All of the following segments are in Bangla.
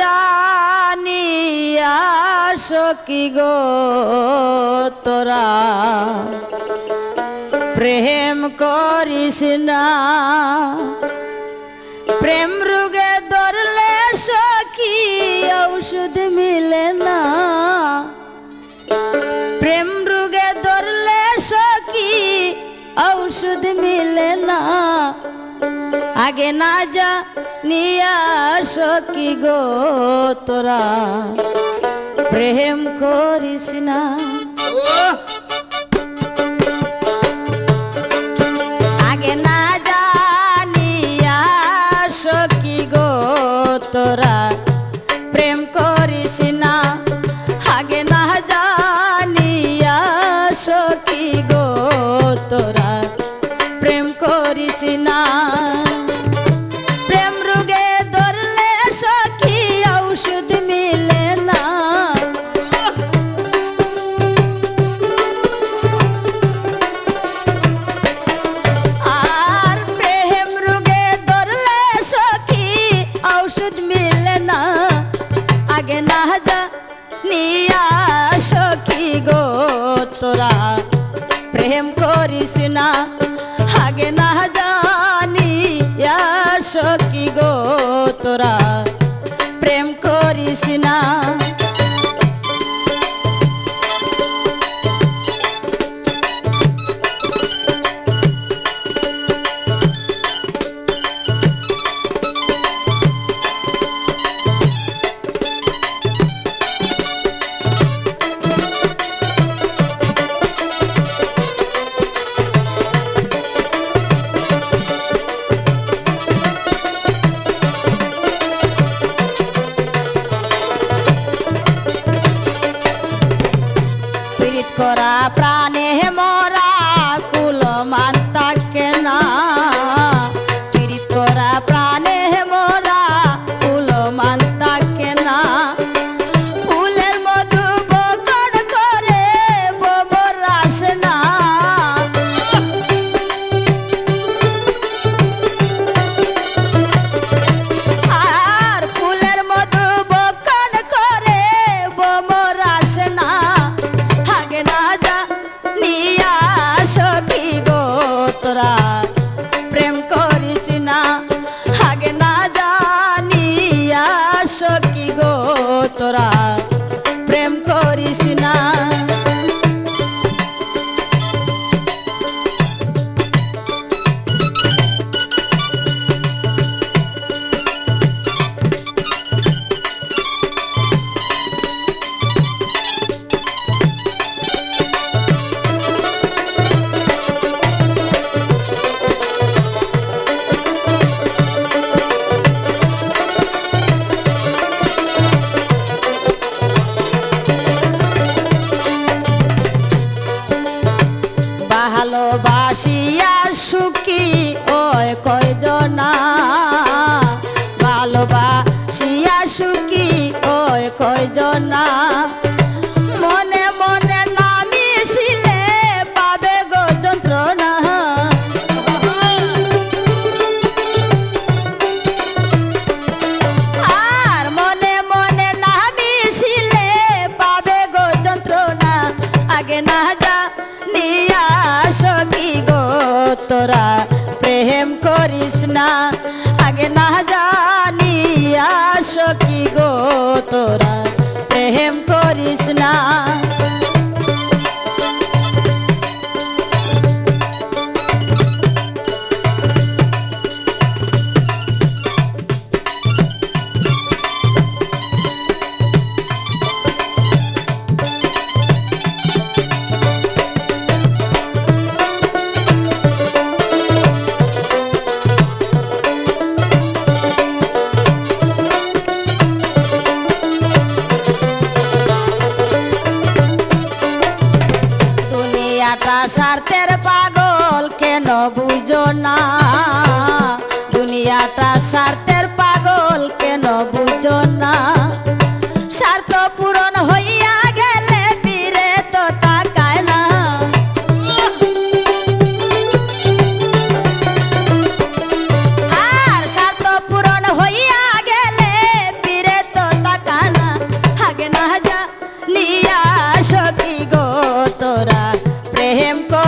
জানিয়া সকি গো তোরা? প্রেম করিস না, প্রেম রোগে ধরলে সখী ঔষধ মিলে না। প্রেম রোগে ধরলে সখী ঔষধ মিলে না। আগে না যা, নিয়া সখী গো তোরা? প্রেম করিস না। আগে না জানিয়া সখী গো তোরা? প্রেম করিস না। আগে না জানিয়া সখী গো তোরা? প্রেম করিস না। নিয়া সখী গো, তোরা প্রেম করিস না। আগে না জানি সখী গো, তোরা প্রেম করিস না। করা প্রাণে মরা সুখী, ওই কয়জনা? ভালোবাসিয়া সুখী, ওই কয়জনা? মনে মনে নামি পাবে গো যন্ত্রণা। আর মনে মনে না মিশিলে পাবে গো যন্ত্রণা। আগে না তোরা প্রেম করিস না। আগে না জানিয়া সখী গো তোরা প্রেম করিস না। দুনিয়াটা স্বার্থের পাগল কেন বুঝো না? দুনিয়াটা স্বার্থের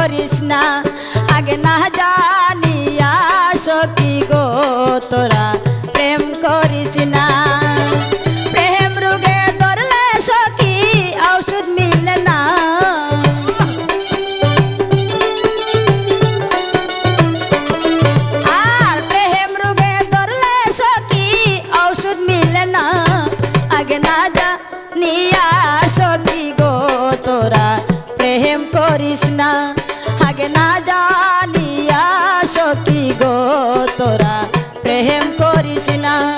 করিস না। আগে না জানিয়া সখী গো, তোরা প্রেম করিস না। প্রেম রোগে ধরলে সখী ঔষধ মিলে না। আর প্রেম রোগে ধরলে সখী ঔষধ মিলে না। আগে না যা নিয়া সখী গো, তোরা প্রেম করিস না। করিস না